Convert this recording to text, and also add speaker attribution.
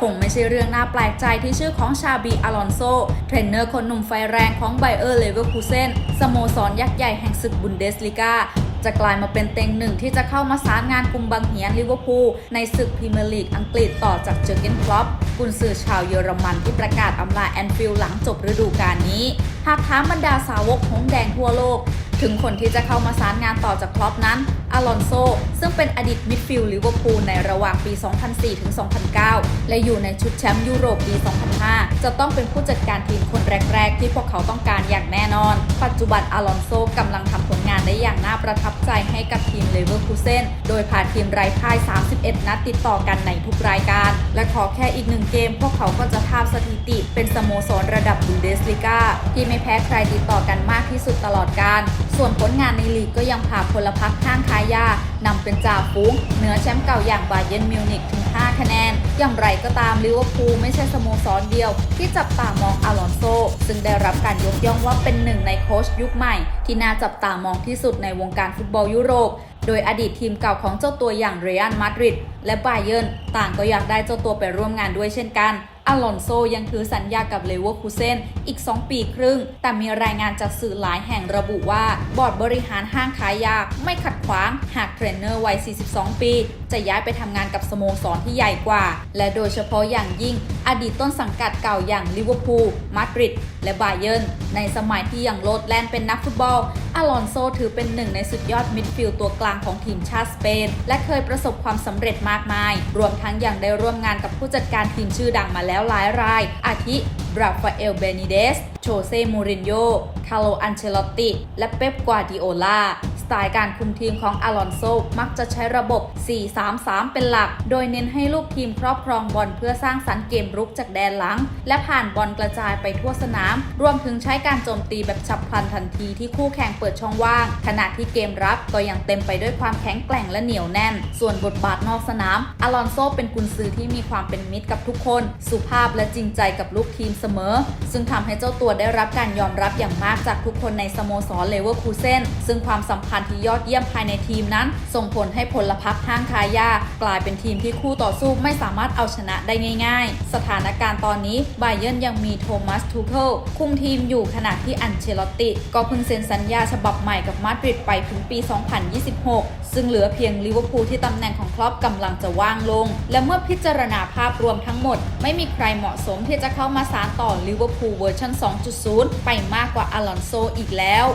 Speaker 1: คงไม่ใช่เรื่องน่าแปลกใจที่ชื่อของชาบีอลอนโซเทรนเนอร์คนหนุ่มไฟแรงของไบเออร์เลเวอร์คูเซนสโมสรยักษ์ใหญ่แห่งศึกบุนเดสลิกาจะกลายมาเป็นเต็งหนึ่งที่จะเข้ามาสารงานกุมบังเหียนลิเวอร์พูลในศึกพรีเมียร์ลีกอังกฤษต่อจากเจอร์เกนคล็อปกุนซือชาวเยอรมันที่ประกาศอำลาแอนฟิลด์หลังจบฤดูกาลนี้ หากถามบรรดาสาวกหงแดงทั่วโลก ถึงคนที่จะเข้ามาสารงานต่อจากคลอปนั้น อลอนโซ ซึ่งเป็นอดีตมิดฟิลด์ลิเวอร์พูลในระหว่างปี 2004 ถึง 2009 และอยู่ในชุดแชมป์ยุโรปปี 2005 จะต้องเป็นผู้จัดการทีมคนแรก ๆ ที่พวกเขาต้องการอย่างแน่นอน ปัจจุบันอลอนโซกำลังทำผลงานได้อย่างน่าประทับใจให้กับทีมเลเวอร์คูเซนโดยพาทีมไร้พ่าย 31 นัดติดต่อกันในทุกรายการ และขอแค่อีกหนึ่งเกม พวกเขาก็จะทาบสถิติ เป็นสโมสรระดับบุนเดสลิก้าที่ไม่แพ้ใครติดต่อกันมากที่สุดตลอดการ ส่วนผลงานในลีกก็ยังพาพลพรรคข้างคายานำเป็นจ่าฝูงเหนือแชมป์เก่าอย่างบาเยนมิวนิกถึง 5 คะแนน อย่างไรก็ตามลิเวอร์พูลไม่ใช่สโมสรเดียว ที่จับตามองอลอนโซ ซึ่งได้รับการยกย่องว่าเป็นหนึ่งในโค้ชยุคใหม่ ที่น่าจับตามองที่สุดในวงการฟุตบอลยุโรป โดยอดีตทีมเก่าของเจ้าตัวอย่างเรอัลมาดริดและบาเยิร์นต่างก็อยากได้เจ้าตัวไปร่วมงานด้วยเช่นกัน อลอนโซยังถือสัญญากับเลเวอร์คูเซนอีก 2 ปีครึ่ง แต่มีรายงานจากสื่อหลายแห่งระบุว่า บอร์ดบริหารห้างขายยา ไม่ขัดขวาง หากเทรนเนอร์วัย 42 ปี จะย้ายไปทำงานกับสโมสรที่ใหญ่กว่า และโดยเฉพาะอย่างยิ่ง อดีตต้นสังกัดเก่าอย่างลิเวอร์พูลมาดริดและบาเยิร์นในสมัยที่ยังโลดแล่นเป็นนักฟุตบอลอลอนโซถือเป็นหนึ่งในสุดยอดมิดฟิลด์ตัวกลางของทีมชาติสเปนและเคยประสบความสำเร็จมากมาย รวมทั้งยังได้ร่วมงานกับผู้จัดการทีมชื่อดังมาแล้วหลายราย อาทิราฟาเอลเบนิเดส โชเซ มูรินโญ่คาร์โล อันเชลอตติ และเป๊ป กวาดิโอลา ไตล์การคุมทีมของอลอนโซมักจะใช้ระบบ 4-3-3 เป็นหลัก โดยเน้นให้ลูกทีมครอบครองบอลเพื่อสร้างสรรค์เกมรุกจากแดนหลัง และผ่านบอลกระจายไปทั่วสนาม รวมถึงใช้การโจมตีแบบฉับพลันทันทีที่คู่แข่งเปิดช่องว่าง ขณะที่เกมรับก็ยังเต็มไปด้วยความแข็งแกร่งและเหนียวแน่น ส่วนบทบาทนอกสนาม อลอนโซเป็นกุนซือที่มีความเป็นมิตรกับทุกคน สุภาพและจริงใจกับลูกทีมเสมอ ซึ่งทำให้เจ้าตัวได้รับการยอมรับอย่างมากจากทุกคนในสโมสรเลเวอร์คูเซนซึ่งความสัมพันธ์ที่ยอดเยี่ยมภายในทีมนั้น ส่งผลให้พลพรรคห้างคายากลายเป็นทีมที่คู่ต่อสู้ไม่สามารถเอาชนะได้ง่าย ๆ สถานการณ์ตอนนี้ไบเยิร์นยังมีโทมัสทูเคิลคุมทีมอยู่ขณะที่อันเชลอตติ ก็เพิ่งเซ็นสัญญาฉบับใหม่กับมาดริดไปถึงปี 2026 ซึ่งเหลือเพียงลิเวอร์พูลที่ตำแหน่งของครอปกำลังจะว่างลง และเมื่อพิจารณาภาพรวมทั้งหมด ไม่มีใครเหมาะสมที่จะเข้ามาสานต่อลิเวอร์พูลเวอร์ชัน2.0 ไปมากกว่าอลอนโซอีกแล้ว